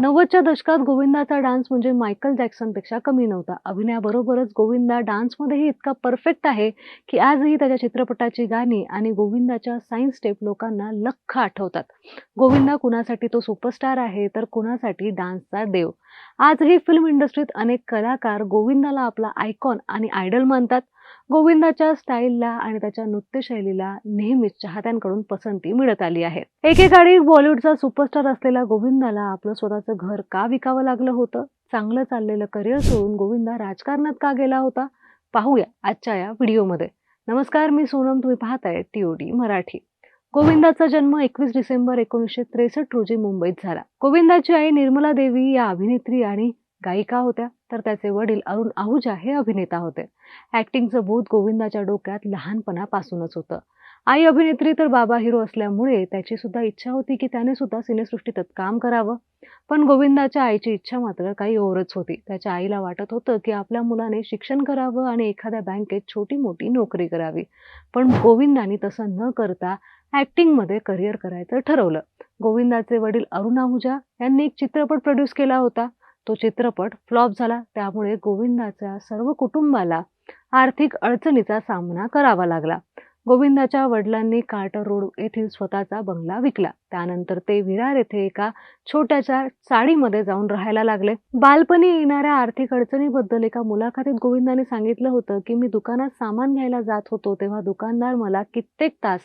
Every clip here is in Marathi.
नव्वदच्या दशकात गोविंदाचा डान्स म्हणजे मायकल जॅक्सनपेक्षा कमी नव्हता. अभिनयाबरोबरच गोविंदा डान्समध्येही इतका परफेक्ट आहे की आजही त्याच्या चित्रपटाची गाणी आणि गोविंदाच्या साईन स्टेप लोकांना लख्ख आठवतात. गोविंदा कुणासाठी तो सुपरस्टार आहे तर कुणासाठी डान्सचा देव? आजही फिल्म इंडस्ट्रीत अनेक कलाकार गोविंदाला आपला आयकॉन आणि आयडल मानतात. गोविंदाच्या स्टाईलला आणि त्याच्या नृत्यशैलीला नेहमीच चाहत्यांकडून पसंती मिळत आली आहे. एकेकाळी बॉलिवूडचा सुपरस्टार असलेल्या गोविंदाला आपलं स्वतःचं घर का विकावं लागलं होतं? चांगलं चाललेलं करिअर सोडून गोविंदा राजकारणात का गेला होता? पाहूया आजच्या या व्हिडिओमध्ये. नमस्कार मी सोनम. तुम्ही पाहताय टीओडी मराठी. गोविंदाचा जन्म एकवीस डिसेंबर एकोणीसशे त्रेसष्ट रोजी मुंबईत झाला. गोविंदाची आई निर्मला देवी या अभिनेत्री आणि गायिका होत्या तर त्याचे वडील अरुण आहुजा हे अभिनेता होते. ॲक्टिंगचं बोध गोविंदाच्या डोक्यात लहानपणापासूनच होतं. आई अभिनेत्री तर बाबा हिरो असल्यामुळे त्याची सुद्धा इच्छा होती की त्याने सुद्धा सिनेसृष्टीतच काम करावं. पण गोविंदाच्या आईची इच्छा मात्र काही ओरच होती. त्याच्या आईला वाटत होतं की आपल्या मुलाने शिक्षण करावं आणि एखाद्या बँकेत छोटी मोठी नोकरी करावी. पण गोविंदाने तसं न करता ॲक्टिंगमध्ये करिअर करायचं ठरवलं. गोविंदाचे वडील अरुण आहुजा यांनी एक चित्रपट प्रोड्यूस केला होता. तो चित्रपट फ्लॉप झाला. त्यामुळे गोविंदाच्या सर्व कुटुंबाला आर्थिक अडचणीचा सामना करावा लागला. गोविंदाच्या वडिलांनी कार्टर रोड येथील स्वतःचा बंगला विकला. त्यानंतर ते विरार येथे एका छोट्याशा चाळीमध्ये जाऊन राहायला लागले. बालपणी येणाऱ्या आर्थिक अडचणीबद्दल एका मुलाखतीत गोविंदाने सांगितलं होतं की मी दुकानात सामान घ्यायला जात होतो तेव्हा दुकानदार मला कित्येक तास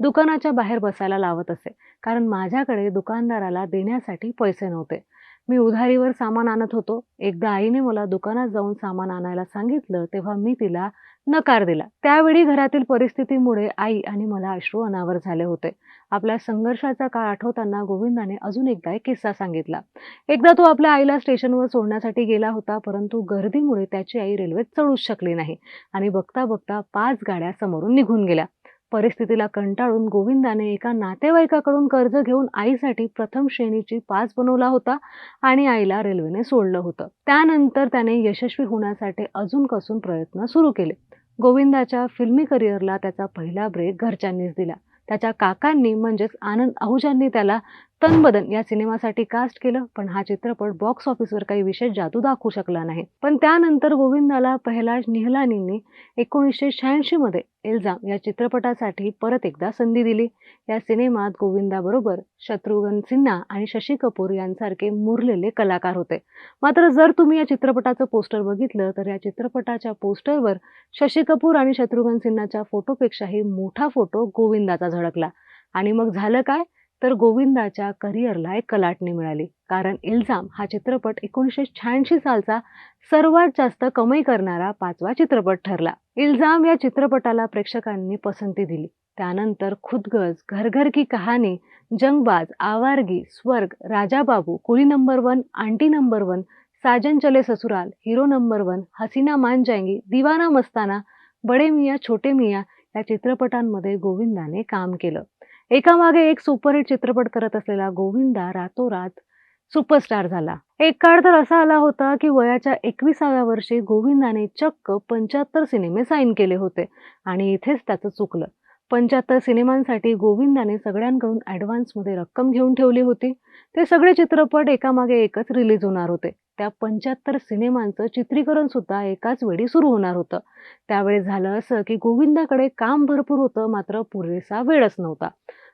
दुकानाच्या बाहेर बसायला लावत असे. कारण माझ्याकडे दुकानदाराला देण्यासाठी पैसे नव्हते. मी उधारीवर सामान आणत होतो. एकदा आईने मला दुकानात जाऊन सामान आणायला सांगितलं तेव्हा मी तिला नकार दिला. त्यावेळी घरातील परिस्थितीमुळे आई आणि मला अश्रू अनावर झाले होते. आपल्या संघर्षाचा काळ आठवताना गोविंदाने अजून एकदा एक किस्सा सांगितला. एकदा तो आपल्या आईला स्टेशनवर सोडण्यासाठी गेला होता परंतु गर्दीमुळे त्याची आई रेल्वेत चढूच शकली नाही आणि बघता बघता पाच गाड्या समोरून निघून गेल्या. परिस्थितीला कंटाळून गोविंदाने एका नातेवाईकाकडून कर्ज घेऊन आईसाठी प्रथम श्रेणीची पास बनवला होता आणि आईला रेल्वेने सोडलं होतं. त्यानंतर त्याने यशस्वी होण्यासाठी अजून कसून प्रयत्न सुरू केले. गोविंदाच्या फिल्मी करिअरला त्याचा पहिला ब्रेक घरच्यांनीच दिला. त्याच्या काकांनी म्हणजेच आनंद आहुजांनी त्याला तनबदन या सिनेमासाठी कास्ट केलं पण हा चित्रपट बॉक्स ऑफिसवर काही विशेष जादू दाखवू शकला नाही. पण त्यानंतर गोविंदाला पहिलाज निहलानींनी एकोणीसशे शहाऐंशी मध्ये एल्जाम या चित्रपटासाठी परत एकदा संधी दिली. या सिनेमात गोविंदाबरोबर शत्रुघ्न सिन्हा आणि शशी कपूर यांसारखे मुरलेले कलाकार होते. मात्र जर तुम्ही या चित्रपटाचं पोस्टर बघितलं तर या चित्रपटाच्या पोस्टरवर शशी कपूर आणि शत्रुघ्न सिन्हाच्या फोटोपेक्षाही मोठा फोटो गोविंदाचा झळकला. आणि मग झालं काय? तर गोविंदाच्या करिअरला एक कलाटणी मिळाली. कारण इल्झाम हा चित्रपट एकोणीसशे शहाऐंशी सालचा सर्वात जास्त कमाई करणारा पाचवा चित्रपट ठरला. इल्झाम या चित्रपटाला प्रेक्षकांनी पसंती दिली. त्यानंतर खुदगज घरघर की कहाणी जंगबाज Awaargi Swarg Raja Babu Coolie number one aunty number one Saajan Chale Sasural hero number one Hasina मान जाएंगी दिवाना मस्ताना बडे मिया छोटे मिया या चित्रपटांमध्ये गोविंदाने काम केलं. एकामागे एक सुपरहिट चित्रपट करत असलेला गोविंदा रातोरात सुपरस्टार झाला. एक काळ तर असा आला होता की वयाच्या एकविसाव्या वर्षी गोविंदाने चक्क पंच्याहत्तर सिनेमे साईन केले होते आणि इथेच त्याचं चुकलं. पंच्याहत्तर सिनेमांसाठी गोविंदाने सगळ्यांकडून ॲडव्हान्समध्ये रक्कम घेऊन ठेवली होती. ते सगळे चित्रपट एकामागे एकच रिलीज होणार होते. त्या पंच्याहत्तर सिनेमांचं चित्रीकरण सुद्धा एकाच वेळी सुरू होणार होतं. त्यावेळी झालं असं की गोविंदाकडे काम भरपूर होतं मात्र पुरेसा वेळच नव्हता.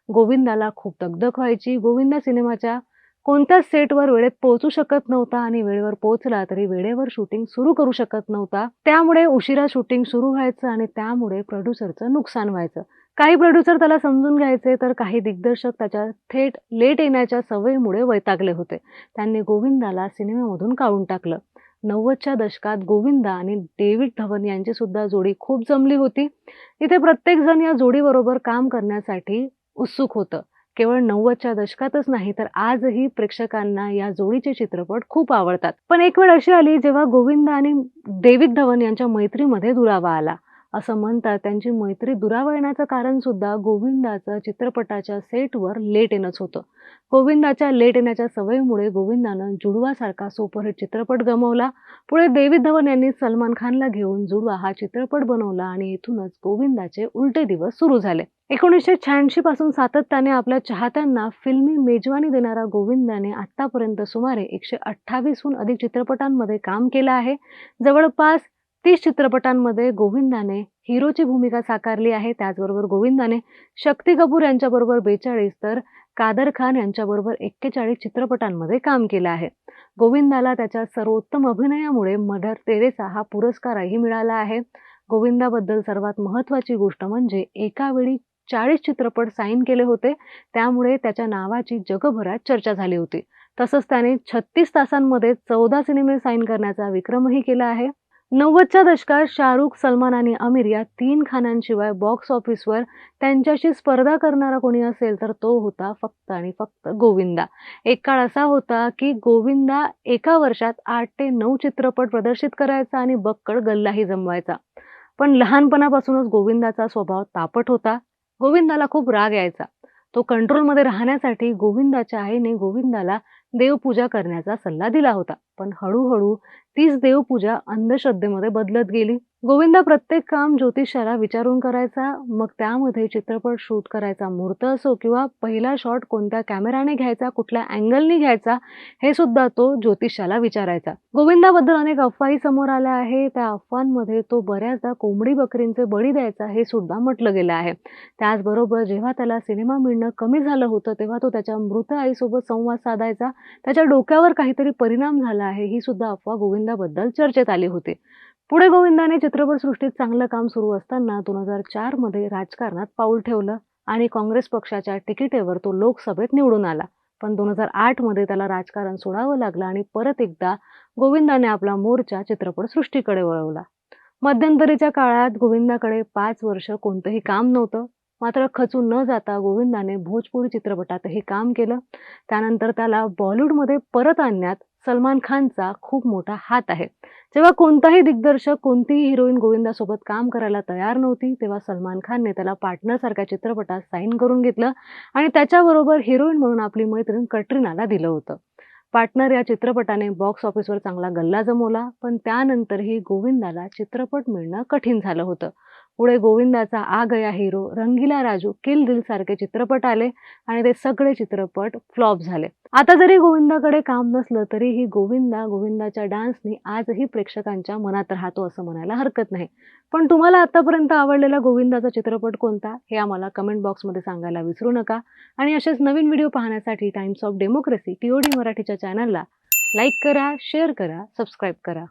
गोविंदाला खूप दगदग व्हायची. गोविंदा सिनेमाच्या कोणत्याच सेटवर वेळेत पोहोचू शकत नव्हता आणि वेळेवर पोहोचला तरी वेळेवर शूटिंग सुरू करू शकत नव्हता. त्यामुळे उशिरा शूटिंग सुरू व्हायचं आणि त्यामुळे प्रोड्युसरचं नुकसान व्हायचं. काही प्रोड्युसर त्याला समजून घ्यायचे तर काही दिग्दर्शक त्याच्या थेट लेट येण्याच्या सवयीमुळे वैतागले होते. त्यांनी गोविंदाला सिनेमामधून काढून टाकलं. नव्वदच्या दशकात गोविंदा आणि डेव्हिड धवन यांची सुद्धा जोडी खूप जमली होती. इथे प्रत्येक जण या जोडीबरोबर काम करण्यासाठी उत्सुक होतं. केवळ नव्वदच्या दशकातच नाही तर आजही प्रेक्षकांना या जोडीचे चित्रपट खूप आवडतात. पण एक वेळ अशी आली जेव्हा गोविंद आणि डेव्हिड धवन यांच्या मैत्रीमध्ये दुरावा आला. असं म्हणतात. त्यांची मैत्री दुरावळण्याचं कारण सुद्धा गोविंदाचं चित्रपटाच्या सेटवर लेट येणंच होतं. गोविंदाच्या लेट येण्याच्या सवयीमुळे गोविंदानं जुडवासारखा सुपरहिट चित्रपट गमावला. पुढे देवी धवन यांनी सलमान खानला घेऊन जुडवा हा चित्रपट बनवला आणि इथूनच गोविंदाचे उलटे दिवस सुरू झाले. एकोणीसशे शहाऐंशी पासून सातत्याने आपल्या चाहत्यांना फिल्मी मेजवानी देणारा गोविंदाने आतापर्यंत सुमारे एकशे अठ्ठावीसहून अधिक चित्रपटांमध्ये काम केलं आहे. जवळपास तीस चित्रपटांमध्ये गोविंदाने हिरोची भूमिका साकारली आहे. त्याचबरोबर गोविंदाने शक्ती कपूर यांच्याबरोबर बेचाळीस तर कादर खान यांच्याबरोबर एक्केचाळीस चित्रपटांमध्ये काम केलं आहे. गोविंदाला त्याच्या सर्वोत्तम अभिनयामुळे मदर तेरेसा हा पुरस्कारही मिळाला आहे. गोविंदाबद्दल सर्वात महत्त्वाची गोष्ट म्हणजे एका वेळी चाळीस चित्रपट साईन केले होते. त्यामुळे त्याच्या नावाची जगभरात चर्चा झाली होती. तसंच त्याने छत्तीस तासांमध्ये चौदा सिनेमे साईन करण्याचा विक्रमही केला आहे. नव्वदच्या दशकात शाहरुख सलमान आणि आमिर या तीन खानांशिवाय बॉक्स ऑफिसवर त्यांच्याशी स्पर्धा करणारा कोणी असेल तर तो होता फक्त आणि फक्त गोविंदा. एक काळ असा होता की गोविंदा एका वर्षात आठ ते नऊ चित्रपट प्रदर्शित करायचा आणि बक्कड गल्लाही जमवायचा. पण लहानपणापासूनच गोविंदाचा स्वभाव तापट होता. गोविंदाला खूप राग यायचा. तो कंट्रोलमध्ये राहण्यासाठी गोविंदाच्या आईने गोविंदाला देवपूजा करण्याचा सल्ला दिला होता. पण हळूहळू तीच देवपूजा अंधश्रद्धेमध्ये बदलत गेली. गोविंदा प्रत्येक काम ज्योतिषाला विचारून करायचा मग त्यामध्ये चित्रपट शूट करायचा मुहूर्त असो किंवा पहिला शॉट कोणत्या कॅमेराने घ्यायचा कुठल्या अँगलने घ्यायचा हे सुद्धा तो ज्योतिषाला विचारायचा. गोविंदाबद्दल अनेक अफवाही समोर आल्या आहे त्या अफवांमध्ये तो बऱ्याचदा कोंबडी बकरींचे बळी द्यायचा हे सुद्धा म्हटलं गेलं आहे. त्याचबरोबर जेव्हा त्याला सिनेमा मिळणं कमी झालं होतं तेव्हा तो त्याच्या मृत आईसोबत संवाद साधायचा. त्याच्या डोक्यावर काहीतरी परिणाम झाला आहे ही सुद्धा अफवा गोविंदाबद्दल चर्चेत आली होती. पुढे गोविंदाने चित्रपटसृष्टीत चांगलं काम सुरू असताना दोन हजार चारमध्ये राजकारणात पाऊल ठेवलं आणि काँग्रेस पक्षाच्या तिकिटेवर तो लोकसभेत निवडून आला. पण दोन हजार आठमध्ये त्याला राजकारण सोडावं लागलं आणि परत एकदा गोविंदाने आपला मोर्चा चित्रपटसृष्टीकडे वळवला. मध्यंतरीच्या काळात गोविंदाकडे पाच वर्ष कोणतंही काम नव्हतं. मात्र खचून न जाता गोविंदाने भोजपुरी चित्रपटातही काम केलं. त्यानंतर त्याला बॉलिवूडमध्ये परत आणण्यात सलमान खानचा खूप मोठा हात आहे. जेव्हा कोणताही दिग्दर्शक कोणतीही हिरोईन गोविंदासोबत काम करायला तयार नव्हती तेव्हा सलमान खानने त्याला पार्टनरसारख्या चित्रपटात साईन करून घेतलं आणि त्याच्याबरोबर हिरोईन म्हणून आपली मैत्रीण कटरीनाला दिलं होतं. पार्टनर या चित्रपटाने बॉक्स ऑफिसवर चांगला गल्ला जमवला पण त्यानंतरही गोविंदाला चित्रपट मिळणं कठीण झालं होतं. पुढे गोविंदाचा आ गया हिरो रंगीला राजू किल दिल सारखे चित्रपट आले आणि ते सगळे चित्रपट फ्लॉप झाले. आता जरी गोविंदाकडे काम नसलं तरीही गोविंदा गोविंदाच्या डान्सनी आजही प्रेक्षकांच्या मनात राहतो असं म्हणायला हरकत नाही. पण तुम्हाला आतापर्यंत आवडलेला गोविंदाचा चित्रपट कोणता? हे आम्हाला कमेंट बॉक्समध्ये सांगायला विसरू नका. आणि असेच नवीन व्हिडिओ पाहण्यासाठी टाइम्स ऑफ डेमोक्रेसी टीओडी मराठीच्या चॅनलला लाईक करा शेअर करा सबस्क्राईब करा.